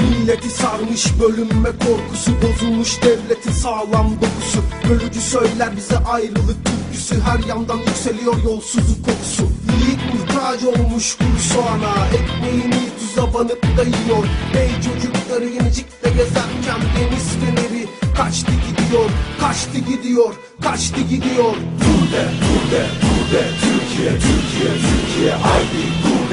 Milleti sarmış bölünme korkusu Bozulmuş devletin sağlam dokusu. Bölücü söyler bize ayrılık türküsü. Her yandan yükseliyor yolsuzluk kokusu. Yiğit muhtaç olmuş kuru soğana. Ekmeğini tuza banıp da yiyor. Bey çocukları yenicikle gezerken Deniz feneri kaçtı gidiyor Kaçtı gidiyor, kaçtı gidiyor. Dur de, dur de, dur de Türkiye, Türkiye, Türkiye. Haydi dur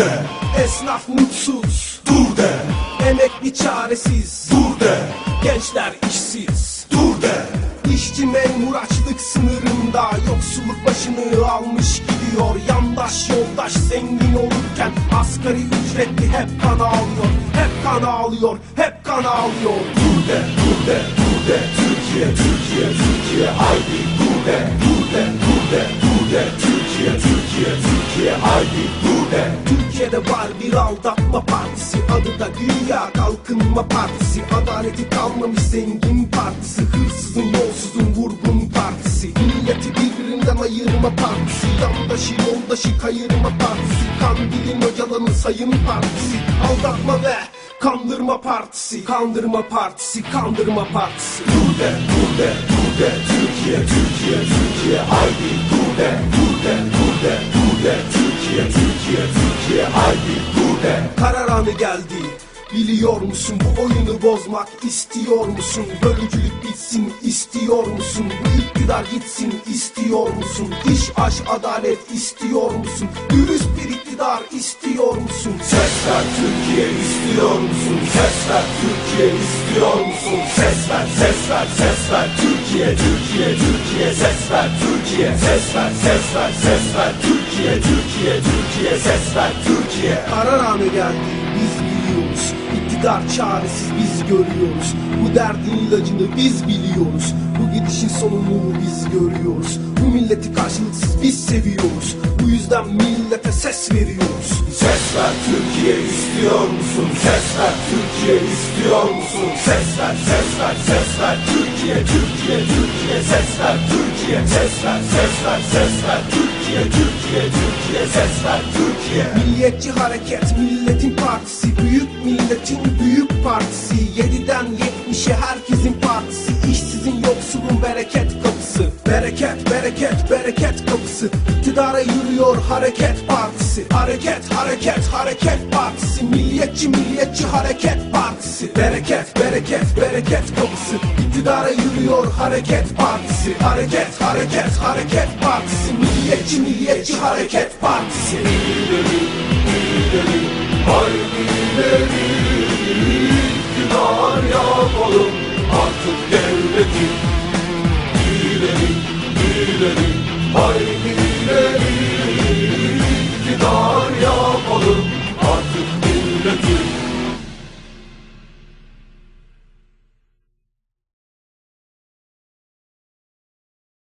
de, esnaf mutsuz. Dur de, Emekli çaresiz, dur de, gençler işsiz. Dur de. İşçi memur açlık sınırında Yoksulluk başını almış gidiyor. Yandaş yoldaş zengin olurken Asgari ücretli hep kan ağlıyor. Hep kan ağlıyor, hep kan ağlıyor. Dur de, dur de, dur de. Türkiye, Türkiye, Türkiye. Haydi dur de, dur de, dur de, dur de. Türkiye, Türkiye, Türkiye. Haydi dur de Türkiye'de var bir aldatma partisi Adı da Güya Kalkınma Partisi Adaleti kalmamış zengin partisi Hırsızın yolsuzun vurgun partisi Milleti birbirinden ayırma partisi Yandaşı yoldaşı kayırma partisi Kandilin hocalanın sayın partisi Aldatma ve kandırma partisi Kandırma partisi, kandırma partisi Dur de, dur de, dur de Türkiye, Türkiye, Türkiye Haydi dur Anı geldi Biliyor musun bu oyunu bozmak istiyor musun? Bölücülük bitsin istiyor musun? Bu iktidar gitsin istiyor musun? İş aş adalet istiyor musun? Dürüst bir iktidar istiyor musun? Ses ver Türkiye istiyor musun? Ses ver Türkiye istiyor musun? Ses ver, ses ver, ses ver Türkiye, Türkiye, Türkiye Ses ver Türkiye, ses ver, ses ver, ses ver Türkiye, Türkiye, Türkiye Ses ver Türkiye Karar anı geldi biz biliyoruz İktidar çaresiz biz görüyoruz. Bu derdin ilacını biz biliyoruz. Bu gidişin sonunu biz görüyoruz. Bu milleti karşılıksız biz seviyoruz. Bu yüzden millete ses veriyoruz. Ses ver Türkiye istiyor musun? Ses ver Türkiye istiyor musun? Ses ver, ses ver, ses ver Türkiye, Türkiye, Türkiye. Ses ver Türkiye, ses ver, ses ver, ses ver Türkiye, Türkiye, Türkiye. Ses ver Türkiye. Milliyetçi hareket milletin partisi milletin büyük partisi. 7'den 70'e herkesin partisi. İşsizin yoksulun bereket kapısı. Bereket bereket bereket kapısı. İktidara yürüyor hareket partisi. Hareket hareket hareket partisi. Milliyetçi milliyetçi hareket partisi. Bereket bereket bereket kapısı. İktidara yürüyor hareket partisi. Hareket hareket hareket partisi. Milliyetçi milliyetçi hareket partisi Haydi ileri iktidar yapalım artık devleti İleri, ileri, haydi ileri